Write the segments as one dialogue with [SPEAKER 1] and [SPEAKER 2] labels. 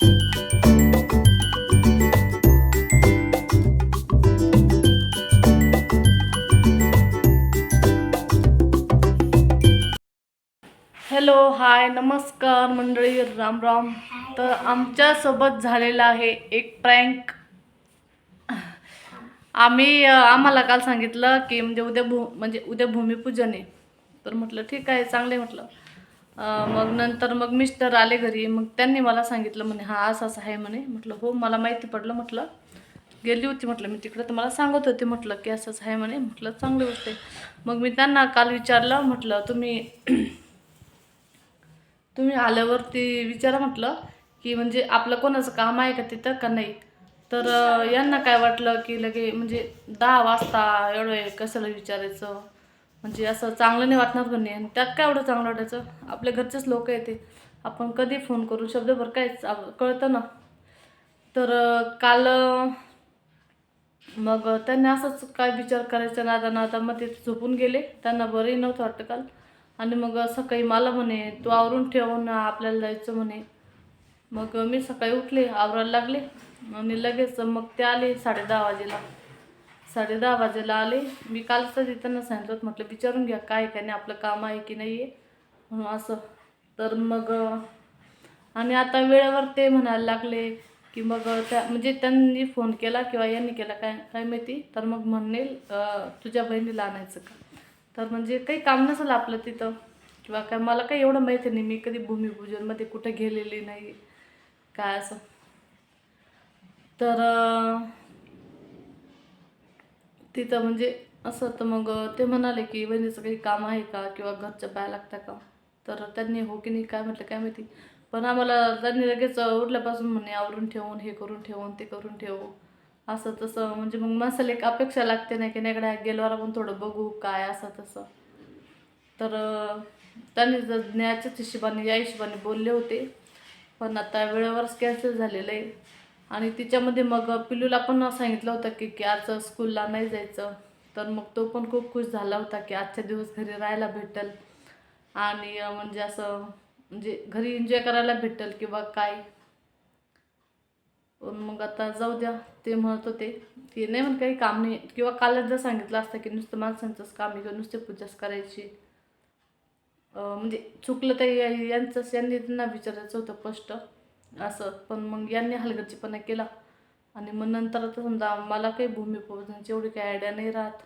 [SPEAKER 1] Hello hi नमस्कार मंडळी राम राम. तर आमच्यासोबत झालेला आहे एक प्रँक आम्ही आम्हाला काल सांगितलं की म्हणजे उद्या भू म्हणजे उद्या भूमिपूजन आहे. तर म्हटलं ठीक आहे चांगलं आहे म्हटलं. मग नंतर मग मिस्टर आले घरी. मग त्यांनी मला सांगितलं म्हणे हा असं असं आहे म्हणे. म्हटलं हो मला माहिती पडलं. म्हटलं गेली होती. म्हटलं मी तिकडं तर मला सांगत होते. म्हटलं की असंच आहे म्हणे. म्हटलं चांगली गोष्ट आहे. मग मी त्यांना काल विचारलं म्हटलं तुम्ही तुम्ही आल्यावरती विचारा. म्हटलं की म्हणजे आपलं कोणाचं काम आहे का तिथं का नाही? तर यांना काय वाटलं की लगे म्हणजे दहा वाजता एवढं आहे कशाला विचारायचं? म्हणजे असं चांगलं नाही वाटणार पण नाही. आणि त्यात काय एवढं चांगलं वाटायचं? आपल्या घरचेच लोक येते आपण कधी फोन करू? शब्दभर काय कळतं ना. तर काल मग त्यांनी असंच काय विचार करायचा? नादा नादा मग ते झोपून गेले. त्यांना बरंही नव्हतं वाटतं काल. आणि मग सकाळी मला म्हणे तू आवरून ठेवून आपल्याला जायचं म्हणे. मग मी सकाळी उठले आवरायला लागले. आणि लगेच मग ते आले साडे दहा वाजेला. साडे दहा वाजेला आले. मी कालच तरी त्यांना सांगितलं म्हटलं विचारून घ्या काय काय नाही आपलं काम आहे की नाही आहे. म्हणून असं. तर मग आणि आता वेळेवर ते म्हणायला लागले की मग त्या म्हणजे त्यांनी फोन केला किंवा यांनी केला काय काय माहिती. तर मग म्हणेल तुझ्या बहिणीला आणायचं का? तर म्हणजे काही काम नसेल आपलं तिथं. किंवा काय मला काही एवढं माहिती नाही मी कधी भूमिपूजनमध्ये कुठे गेलेली नाही काय असं. तर तिथं म्हणजे असं तर मग ते म्हणाले की बहिणीचं काही काम आहे का किंवा घरच्या बाया लागता का? तर त्यांनी हो की नाही काय म्हटलं काय माहिती. पण आम्हाला त्यांनी लगेच उठल्यापासून म्हणे आवरून ठेवून हे करून ठेवून ते करून ठेवू. असं तसं म्हणजे मग मसाले एक अपेक्षा लागते नाही की नाही गेल्यावर आपण थोडं बघू काय असं तसं. तर त्यांनी जर न्यायाच्याच हिशोबाने या हिशोबाने बोलले होते. पण आता वेळेवरच कॅन्सल झालेलं आहे. आणि तिच्यामध्ये मग पिल्लूला पण सांगितलं होतं की की आज स्कूलला नाही जायचं. तर मग तो पण खूप खुश झाला होता की आजच्या दिवस घरी राहायला भेटेल. आणि म्हणजे असं म्हणजे घरी एन्जॉय करायला भेटेल किंवा काय. पण मग आता जाऊ द्या ते म्हणत होते की नाही म्हण काही काम नाही. किंवा कालच जर सांगितलं असतं की नुसतं माणसांचंच काम आहे किंवा नुसते पूजाच करायची. म्हणजे चुकलं तर यांचंच यांनी त्यांना विचारायचं होतं स्पष्ट. असं. पण मग यांनी हलगर्जीपणा केला. आणि मग नंतर आता समजा मला काही भूमिपूजनाची एवढी काही आयडिया नाही राहत.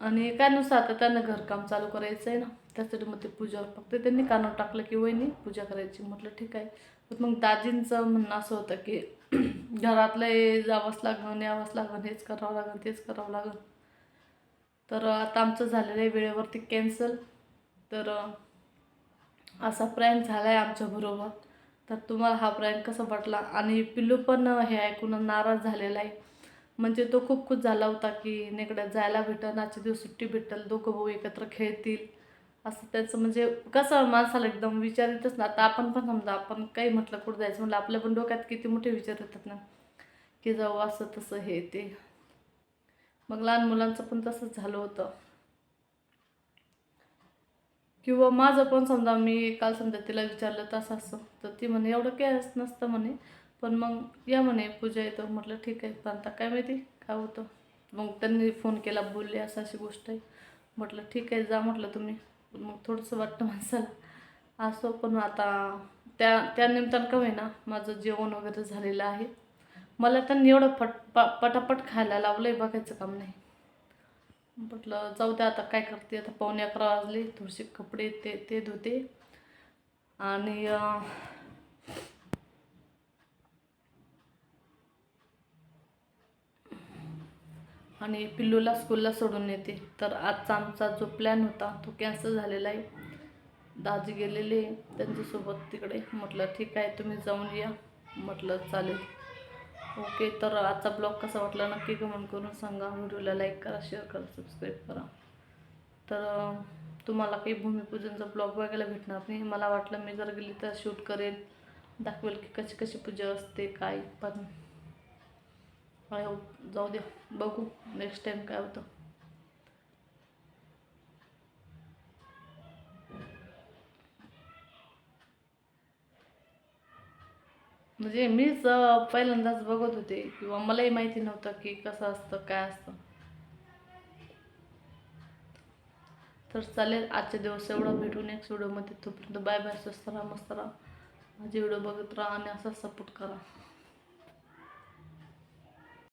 [SPEAKER 1] आणि काय नुसतं आता त्यांना घरकाम चालू करायचं आहे ना. त्यासाठी मग ते पूजा फक्त त्यांनी कानावर टाकलं की वहिनी पूजा करायची. म्हटलं ठीक आहे. पण मग दाजींचं म्हणणं असं होतं की घरातलं हे जावंच लागण यावंच लागन हेच करावं लागन तेच करावं लागन. तर आता आमचं झालेलं आहे वेळेवरती कॅन्सल तर असा प्रँक झाला आहे आमच्याबरोबर तर तुम्हाला हा प्रँक कसा वाटला आणि पिल्लू पण हे ऐकून नाराज झालेला आहे. म्हणजे तो खूप खुश झाला होता की नेकडे जायला भेटल आजच्या दिवस सुट्टी भेटेल दोघं भाऊ एकत्र खेळतील. असं त्याचं म्हणजे कसं माणसाला एकदम विचार येतच ना. आता आपण पण समजा आपण काही म्हटलं कुठं जायचं म्हटलं आपल्या पण डोक्यात किती मोठे विचार येतात ना. की जाऊ असं तसं हे ते. मग लहान मुलांचं पण तसंच झालं होतं. किंवा माझं पण समजा मी काल समजा तिला विचारलं तसं असं तर ती म्हणे एवढं काय नसतं म्हणे पण मग या म्हणे पूजा येतं. म्हटलं ठीक आहे पण आता काय माहिती काय होतं? मग त्यांनी फोन केला बोलले असं अशी गोष्ट आहे. म्हटलं ठीक आहे जा म्हटलं तुम्ही. मग थोडंसं वाटतं माणसाला. असं पण आता त्या त्या निमित्तानं का होईना माझं जेवण वगैरे झालेलं आहे. मला त्यांनी एवढं फट प पटापट खायला लावलं आहे बघायचं काम नाही. म्हटलं जाऊ द्या आता काय करते? आता पावणे अकरा वाजले थोडेसे कपडे ते ते धुते. आणि आणि पिल्लूला स्कूलला सोडून येते. तर आजचा आमचा जो प्लॅन होता तो कॅन्सल झालेला आहे. दाजी गेलेले आहे त्यांच्यासोबत तिकडे. म्हटलं ठीक आहे तुम्ही जाऊन या. म्हटलं चालेल. ओके तर आजचा ब्लॉग कसा वाटला नक्की कमेंट करून सांगा. व्हिडिओला लाईक करा शेअर करा सबस्क्राईब करा. तर तुम्हाला काही भूमिपूजनचा ब्लॉग बघायला भेटणार नाही. मला वाटलं मी जर गेली तर शूट करेल दाखवेल की कशी कशी पूजा असते काय पण आय होप जाऊ द्या. बघू नेक्स्ट टाईम काय होतं. म्हणजे मीच पहिल्यांदाच बघत होते किंवा मलाही माहिती नव्हतं की कसं असतं काय असतं. तर चालेल आजचे दिवस एवढा भेटू नेक्स्ट व्हिडिओमध्ये तोपर्यंत बाय बाय स्वस्त राहा मस्त राहा. माझे व्हिडिओ बघत राहा आणि असा सपोर्ट करा.